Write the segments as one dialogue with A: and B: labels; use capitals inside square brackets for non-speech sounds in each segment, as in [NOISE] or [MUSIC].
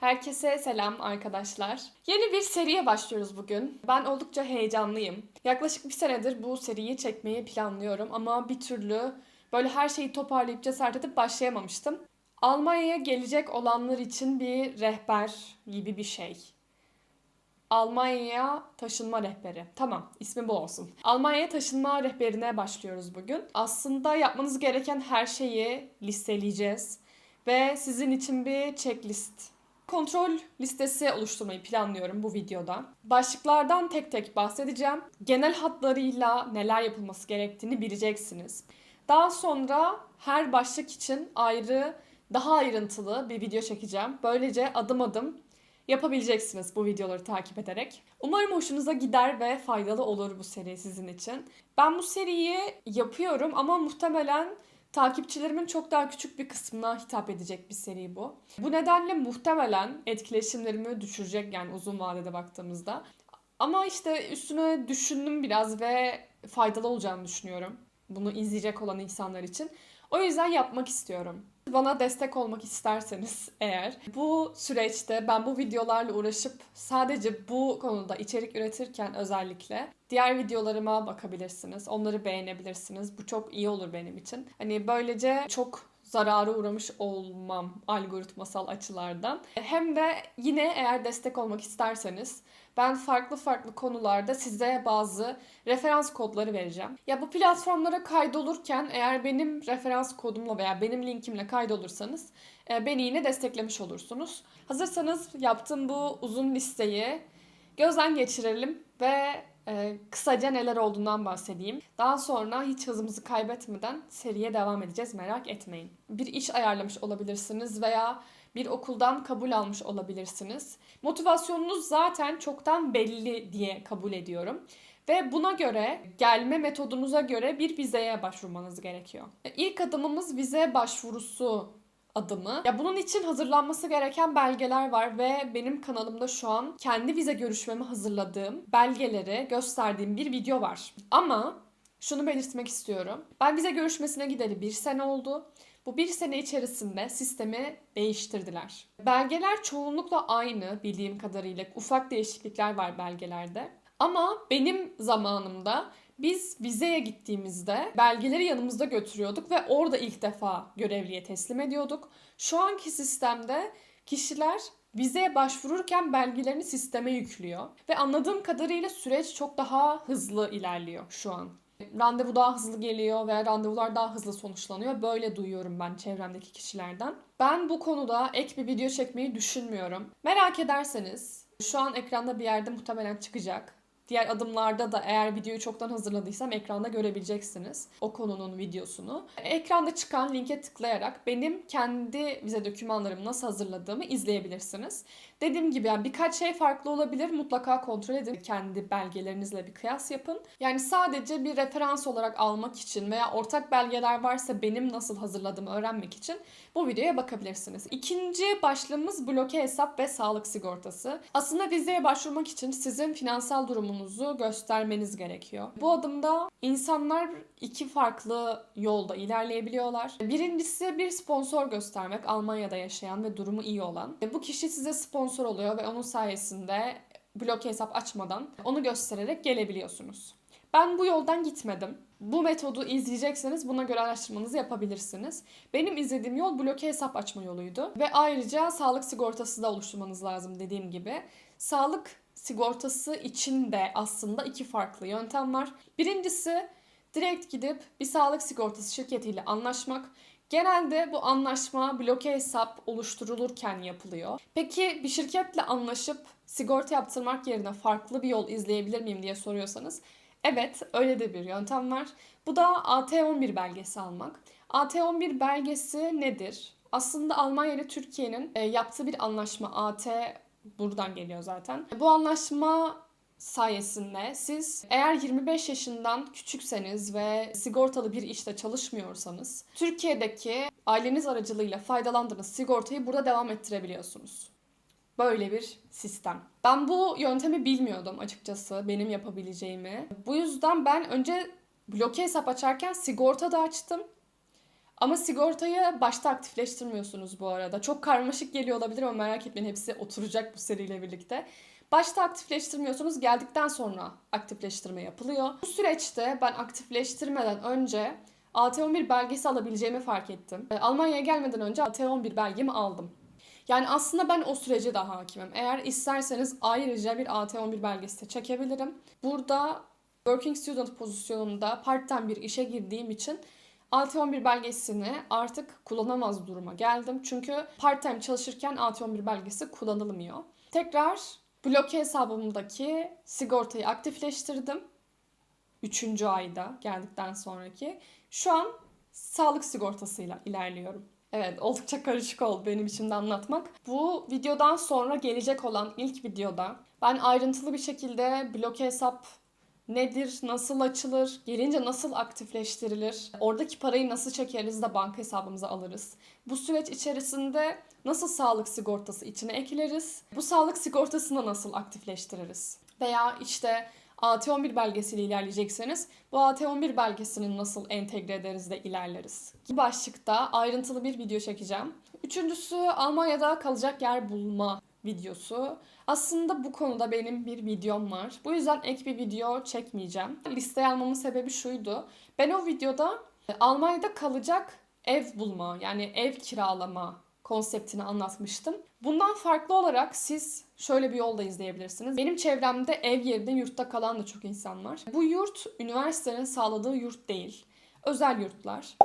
A: Herkese selam arkadaşlar. Yeni bir seriye başlıyoruz bugün. Ben oldukça heyecanlıyım. Yaklaşık bir senedir bu seriyi çekmeyi planlıyorum ama bir türlü böyle her şeyi toparlayıp cesaret edip başlayamamıştım. Almanya'ya gelecek olanlar için bir rehber gibi bir şey. Almanya'ya taşınma rehberi. Tamam, ismi bu olsun. Almanya'ya taşınma rehberine başlıyoruz bugün. Aslında yapmanız gereken her şeyi listeleyeceğiz ve sizin için bir checklist kontrol listesi oluşturmayı planlıyorum bu videoda. Başlıklardan tek tek bahsedeceğim. Genel hatlarıyla neler yapılması gerektiğini bileceksiniz. Daha sonra her başlık için ayrı, daha ayrıntılı bir video çekeceğim. Böylece adım adım yapabileceksiniz bu videoları takip ederek. Umarım hoşunuza gider ve faydalı olur bu seri sizin için. Ben bu seriyi yapıyorum ama muhtemelen takipçilerimin çok daha küçük bir kısmına hitap edecek bir seri bu. Bu nedenle muhtemelen etkileşimlerimi düşürecek yani uzun vadede baktığımızda. Ama işte üstüne düşündüm biraz ve faydalı olacağını düşünüyorum. Bunu izleyecek olan insanlar için. O yüzden yapmak istiyorum. Bana destek olmak isterseniz eğer bu süreçte ben bu videolarla uğraşıp sadece bu konuda içerik üretirken özellikle diğer videolarıma bakabilirsiniz. Onları beğenebilirsiniz. Bu çok iyi olur benim için. Hani böylece çok zarara uğramış olmam algoritmasal açılardan. Hem de yine eğer destek olmak isterseniz ben farklı farklı konularda size bazı referans kodları vereceğim. Ya bu platformlara kaydolurken eğer benim referans kodumla veya benim linkimle kaydolursanız e, beni yine desteklemiş olursunuz. Hazırsanız yaptığım bu uzun listeyi gözden geçirelim ve e, kısaca neler olduğundan bahsedeyim. Daha sonra hiç hızımızı kaybetmeden seriye devam edeceğiz merak etmeyin. Bir iş ayarlamış olabilirsiniz veya bir okuldan kabul almış olabilirsiniz. Motivasyonunuz zaten çoktan belli diye kabul ediyorum. Ve buna göre, gelme metodunuza göre bir vizeye başvurmanız gerekiyor. İlk adımımız vize başvurusu adımı. Ya bunun için hazırlanması gereken belgeler var ve benim kanalımda şu an kendi vize görüşmemi hazırladığım belgeleri gösterdiğim bir video var. Ama şunu belirtmek istiyorum. Ben vize görüşmesine gideli bir sene oldu. Bu bir sene içerisinde sistemi değiştirdiler. Belgeler çoğunlukla aynı bildiğim kadarıyla. Ufak değişiklikler var belgelerde. Ama benim zamanımda biz vizeye gittiğimizde belgeleri yanımızda götürüyorduk ve orada ilk defa görevliye teslim ediyorduk. Şu anki sistemde kişiler vizeye başvururken belgelerini sisteme yüklüyor ve anladığım kadarıyla süreç çok daha hızlı ilerliyor şu an. Randevu daha hızlı geliyor veya randevular daha hızlı sonuçlanıyor. Böyle duyuyorum ben çevremdeki kişilerden. Ben bu konuda ek bir video çekmeyi düşünmüyorum. Merak ederseniz şu an ekranda bir yerde muhtemelen çıkacak. Diğer adımlarda da eğer videoyu çoktan hazırladıysam ekranda görebileceksiniz o konunun videosunu. Ekranda çıkan linke tıklayarak benim kendi vize dokümanlarımı nasıl hazırladığımı izleyebilirsiniz. Dediğim gibi yani birkaç şey farklı olabilir. Mutlaka kontrol edin. Kendi belgelerinizle bir kıyas yapın. Yani sadece bir referans olarak almak için veya ortak belgeler varsa benim nasıl hazırladığımı öğrenmek için bu videoya bakabilirsiniz. İkinci başlığımız bloke hesap ve sağlık sigortası. Aslında vizeye başvurmak için sizin finansal durumunuzu göstermeniz gerekiyor. Bu adımda insanlar iki farklı yolda ilerleyebiliyorlar. Birincisi bir sponsor göstermek. Almanya'da yaşayan ve durumu iyi olan. Bu kişi size sponsor oluyor ve onun sayesinde bloke hesap açmadan onu göstererek gelebiliyorsunuz. Ben bu yoldan gitmedim. Bu metodu izleyecekseniz buna göre araştırmanızı yapabilirsiniz. Benim izlediğim yol bloke hesap açma yoluydu. Ve ayrıca sağlık sigortası da oluşturmanız lazım dediğim gibi. Sağlık sigortası için de aslında iki farklı yöntem var. Birincisi direkt gidip bir sağlık sigortası şirketiyle anlaşmak. Genelde bu anlaşma bloke hesap oluşturulurken yapılıyor. Peki bir şirketle anlaşıp sigorta yaptırmak yerine farklı bir yol izleyebilir miyim diye soruyorsanız Evet, öyle de bir yöntem var. Bu da AT11 belgesi almak. AT11 belgesi nedir? Aslında Almanya ile Türkiye'nin e, yaptığı bir anlaşma. AT buradan geliyor zaten. Bu anlaşma sayesinde siz eğer 25 yaşından küçükseniz ve sigortalı bir işte çalışmıyorsanız Türkiye'deki aileniz aracılığıyla faydalandığınız sigortayı burada devam ettirebiliyorsunuz. Böyle bir sistem. Ben bu yöntemi bilmiyordum açıkçası benim yapabileceğimi. Bu yüzden ben önce bloke hesap açarken sigorta da açtım. Ama sigortayı başta aktifleştirmiyorsunuz bu arada. Çok karmaşık geliyor olabilir ama merak etmeyin hepsi oturacak bu seriyle birlikte. Başta aktifleştirmiyorsunuz, geldikten sonra aktifleştirme yapılıyor. Bu süreçte ben aktifleştirmeden önce AT11 belgesi alabileceğimi fark ettim. E, Almanya'ya gelmeden önce AT11 belgemi aldım. Yani aslında ben o sürece de hakimim. Eğer isterseniz ayrıca bir AT11 belgesi de çekebilirim. Burada Working Student pozisyonunda part-time bir işe girdiğim için AT11 belgesini artık kullanamaz duruma geldim. Çünkü part-time çalışırken AT11 belgesi kullanılmıyor. Tekrar bloke hesabımdaki sigortayı aktifleştirdim. Üçüncü ayda geldikten sonraki. Şu an sağlık sigortasıyla ilerliyorum. Evet oldukça karışık oldu benim için de anlatmak. Bu videodan sonra gelecek olan ilk videoda ben ayrıntılı bir şekilde bloke hesap nedir, nasıl açılır, gelince nasıl aktifleştirilir, oradaki parayı nasıl çekeriz de banka hesabımıza alırız. Bu süreç içerisinde nasıl sağlık sigortası içine ekleriz, bu sağlık sigortasını nasıl aktifleştiririz. Veya işte AT11 belgesiyle ilerleyecekseniz bu AT11 belgesini nasıl entegre ederiz de ilerleriz. Bu başlıkta ayrıntılı bir video çekeceğim. Üçüncüsü Almanya'da kalacak yer bulma videosu. Aslında bu konuda benim bir videom var. Bu yüzden ek bir video çekmeyeceğim. Listeye almamın sebebi şuydu. Ben o videoda e, Almanya'da kalacak ev bulma yani ev kiralama konseptini anlatmıştım. Bundan farklı olarak siz şöyle bir yolda izleyebilirsiniz. Benim çevremde ev yerine yurtta kalan da çok insan var. Bu yurt üniversitenin sağladığı yurt değil. Özel yurtlar.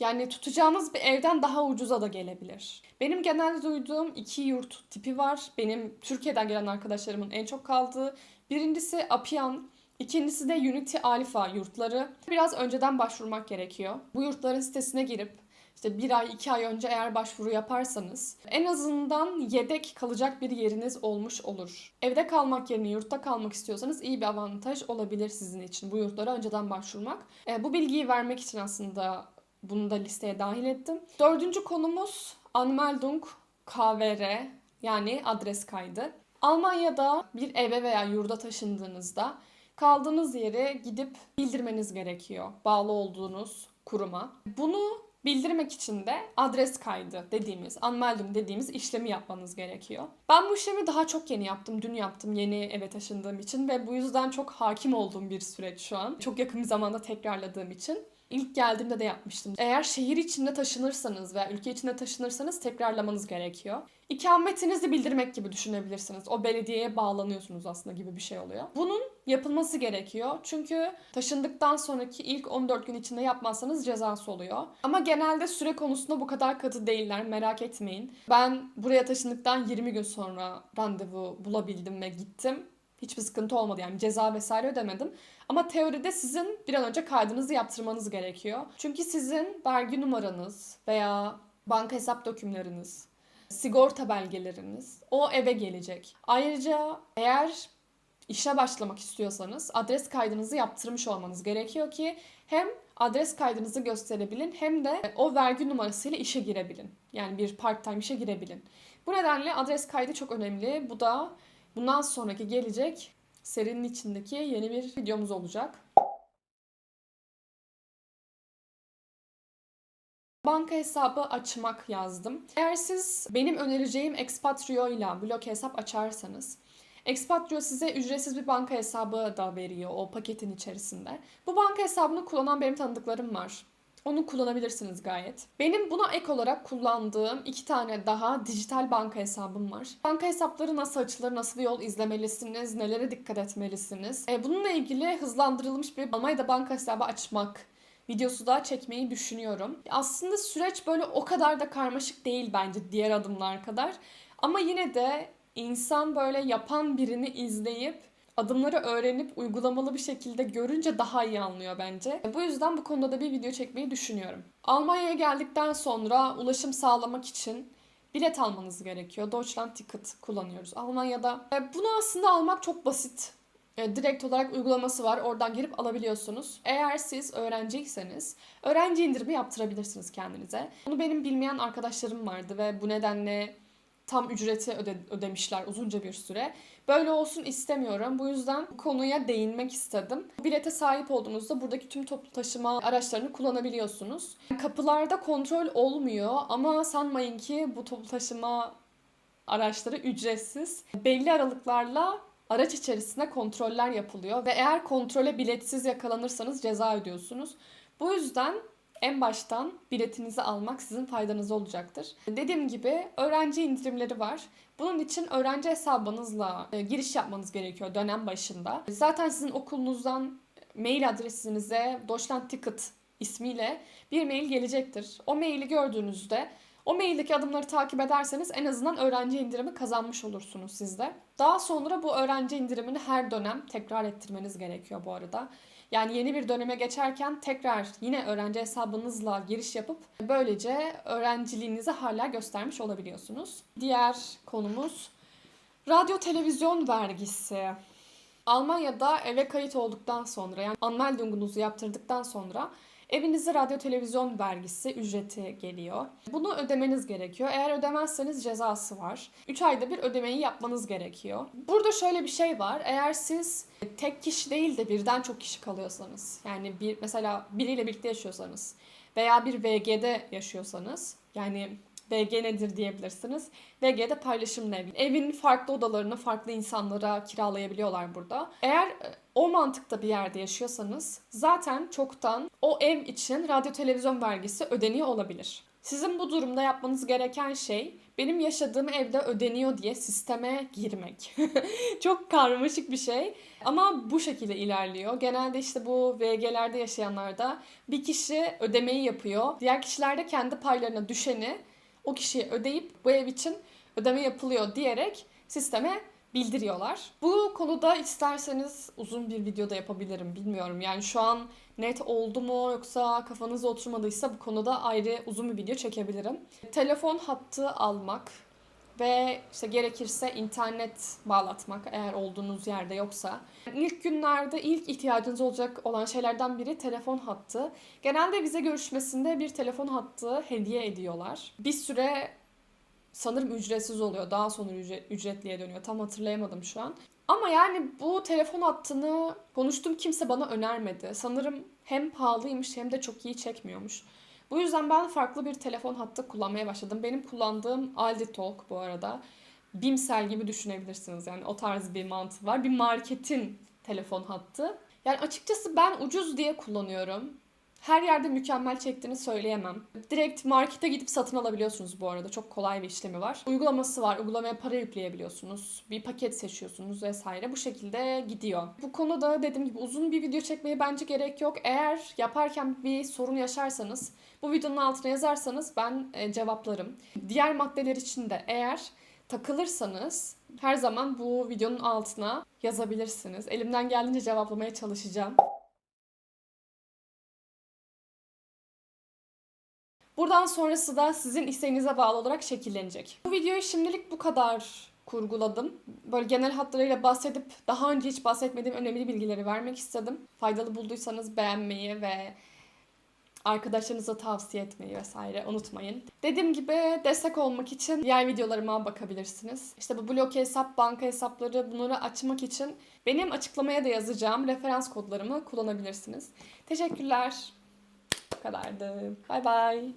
A: Yani tutacağınız bir evden daha ucuza da gelebilir. Benim genelde duyduğum iki yurt tipi var. Benim Türkiye'den gelen arkadaşlarımın en çok kaldığı. Birincisi Apian, ikincisi de Unity Alpha yurtları. Biraz önceden başvurmak gerekiyor. Bu yurtların sitesine girip işte bir ay, iki ay önce eğer başvuru yaparsanız en azından yedek kalacak bir yeriniz olmuş olur. Evde kalmak yerine yurtta kalmak istiyorsanız iyi bir avantaj olabilir sizin için bu yurtlara önceden başvurmak. E, bu bilgiyi vermek için aslında bunu da listeye dahil ettim. Dördüncü konumuz Anmeldung KVR yani adres kaydı. Almanya'da bir eve veya yurda taşındığınızda kaldığınız yere gidip bildirmeniz gerekiyor bağlı olduğunuz kuruma. Bunu bildirmek için de adres kaydı dediğimiz, Anmeldung dediğimiz işlemi yapmanız gerekiyor. Ben bu işlemi daha çok yeni yaptım, dün yaptım yeni eve taşındığım için ve bu yüzden çok hakim olduğum bir süreç şu an. Çok yakın bir zamanda tekrarladığım için. İlk geldiğimde de yapmıştım. Eğer şehir içinde taşınırsanız veya ülke içinde taşınırsanız tekrarlamanız gerekiyor. İkametinizi bildirmek gibi düşünebilirsiniz. O belediyeye bağlanıyorsunuz aslında gibi bir şey oluyor. Bunun yapılması gerekiyor. Çünkü taşındıktan sonraki ilk 14 gün içinde yapmazsanız cezası oluyor. Ama genelde süre konusunda bu kadar katı değiller. Merak etmeyin. Ben buraya taşındıktan 20 gün sonra randevu bulabildim ve gittim. Hiçbir sıkıntı olmadı yani ceza vesaire ödemedim. Ama teoride sizin bir an önce kaydınızı yaptırmanız gerekiyor. Çünkü sizin vergi numaranız veya banka hesap dokümleriniz, sigorta belgeleriniz o eve gelecek. Ayrıca eğer işe başlamak istiyorsanız adres kaydınızı yaptırmış olmanız gerekiyor ki hem adres kaydınızı gösterebilin hem de o vergi numarasıyla işe girebilin. Yani bir part-time işe girebilin. Bu nedenle adres kaydı çok önemli. Bu da bundan sonraki gelecek serinin içindeki yeni bir videomuz olacak. Banka hesabı açmak yazdım. Eğer siz benim önereceğim Expatrio ile blok hesap açarsanız Expatrio size ücretsiz bir banka hesabı da veriyor o paketin içerisinde. Bu banka hesabını kullanan benim tanıdıklarım var. Onu kullanabilirsiniz gayet. Benim buna ek olarak kullandığım iki tane daha dijital banka hesabım var. Banka hesapları nasıl açılır, nasıl bir yol izlemelisiniz, nelere dikkat etmelisiniz. E, bununla ilgili hızlandırılmış bir Almanya'da banka hesabı açmak videosu daha çekmeyi düşünüyorum. Aslında süreç böyle o kadar da karmaşık değil bence diğer adımlar kadar. Ama yine de insan böyle yapan birini izleyip adımları öğrenip uygulamalı bir şekilde görünce daha iyi anlıyor bence. Bu yüzden bu konuda da bir video çekmeyi düşünüyorum. Almanya'ya geldikten sonra ulaşım sağlamak için bilet almanız gerekiyor. Deutschland Ticket kullanıyoruz Almanya'da. E, Bunu aslında almak çok basit. E, Direkt olarak uygulaması var. Oradan girip alabiliyorsunuz. Eğer siz öğrenciyseniz öğrenci indirimi yaptırabilirsiniz kendinize. Bunu benim bilmeyen arkadaşlarım vardı ve bu nedenle tam ücreti öde- ödemişler uzunca bir süre. Böyle olsun istemiyorum. Bu yüzden konuya değinmek istedim. Bilete sahip olduğunuzda buradaki tüm toplu taşıma araçlarını kullanabiliyorsunuz. Kapılarda kontrol olmuyor ama sanmayın ki bu toplu taşıma araçları ücretsiz. Belli aralıklarla araç içerisinde kontroller yapılıyor ve eğer kontrole biletsiz yakalanırsanız ceza ödüyorsunuz. Bu yüzden en baştan biletinizi almak sizin faydanıza olacaktır. Dediğim gibi öğrenci indirimleri var. Bunun için öğrenci hesabınızla e, giriş yapmanız gerekiyor dönem başında. Zaten sizin okulunuzdan mail adresinize Deutschland Ticket ismiyle bir mail gelecektir. O maili gördüğünüzde o maildeki adımları takip ederseniz en azından öğrenci indirimi kazanmış olursunuz siz de. Daha sonra bu öğrenci indirimini her dönem tekrar ettirmeniz gerekiyor bu arada. Yani yeni bir döneme geçerken tekrar yine öğrenci hesabınızla giriş yapıp böylece öğrenciliğinizi hala göstermiş olabiliyorsunuz. Diğer konumuz radyo televizyon vergisi. Almanya'da eve kayıt olduktan sonra yani Anmeldungunuzu yaptırdıktan sonra evinize radyo televizyon vergisi ücreti geliyor. Bunu ödemeniz gerekiyor. Eğer ödemezseniz cezası var. 3 ayda bir ödemeyi yapmanız gerekiyor. Burada şöyle bir şey var. Eğer siz tek kişi değil de birden çok kişi kalıyorsanız yani bir mesela biriyle birlikte yaşıyorsanız veya bir VG'de yaşıyorsanız yani VG nedir diyebilirsiniz. VG'de paylaşımlı ev. Evin farklı odalarını farklı insanlara kiralayabiliyorlar burada. Eğer e, o mantıkta bir yerde yaşıyorsanız zaten çoktan o ev için radyo televizyon vergisi ödeniyor olabilir. Sizin bu durumda yapmanız gereken şey benim yaşadığım evde ödeniyor diye sisteme girmek. [LAUGHS] Çok karmaşık bir şey ama bu şekilde ilerliyor. Genelde işte bu VG'lerde yaşayanlarda bir kişi ödemeyi yapıyor. Diğer kişiler de kendi paylarına düşeni o kişiye ödeyip bu ev için ödeme yapılıyor diyerek sisteme bildiriyorlar. Bu konuda isterseniz uzun bir video da yapabilirim bilmiyorum. Yani şu an net oldu mu yoksa kafanıza oturmadıysa bu konuda ayrı uzun bir video çekebilirim. Telefon hattı almak ve işte gerekirse internet bağlatmak eğer olduğunuz yerde yoksa. İlk günlerde ilk ihtiyacınız olacak olan şeylerden biri telefon hattı. Genelde vize görüşmesinde bir telefon hattı hediye ediyorlar. Bir süre sanırım ücretsiz oluyor. Daha sonra ücret, ücretliye dönüyor. Tam hatırlayamadım şu an. Ama yani bu telefon hattını konuştum kimse bana önermedi. Sanırım hem pahalıymış hem de çok iyi çekmiyormuş. Bu yüzden ben farklı bir telefon hattı kullanmaya başladım. Benim kullandığım Aldi Talk bu arada. Bimsel gibi düşünebilirsiniz. Yani o tarz bir mantığı var. Bir marketin telefon hattı. Yani açıkçası ben ucuz diye kullanıyorum. Her yerde mükemmel çektiğini söyleyemem. Direkt markete gidip satın alabiliyorsunuz bu arada. Çok kolay bir işlemi var. Uygulaması var. Uygulamaya para yükleyebiliyorsunuz. Bir paket seçiyorsunuz vesaire. Bu şekilde gidiyor. Bu konuda dediğim gibi uzun bir video çekmeye bence gerek yok. Eğer yaparken bir sorun yaşarsanız bu videonun altına yazarsanız ben e, cevaplarım. Diğer maddeler için de eğer takılırsanız her zaman bu videonun altına yazabilirsiniz. Elimden geldiğince cevaplamaya çalışacağım. Buradan sonrası da sizin isteğinize bağlı olarak şekillenecek. Bu videoyu şimdilik bu kadar kurguladım. Böyle genel hatlarıyla bahsedip daha önce hiç bahsetmediğim önemli bilgileri vermek istedim. Faydalı bulduysanız beğenmeyi ve arkadaşlarınıza tavsiye etmeyi vesaire unutmayın. Dediğim gibi destek olmak için diğer videolarıma bakabilirsiniz. İşte bu blok hesap, banka hesapları bunları açmak için benim açıklamaya da yazacağım referans kodlarımı kullanabilirsiniz. Teşekkürler. Bu kadardı. Bay bay.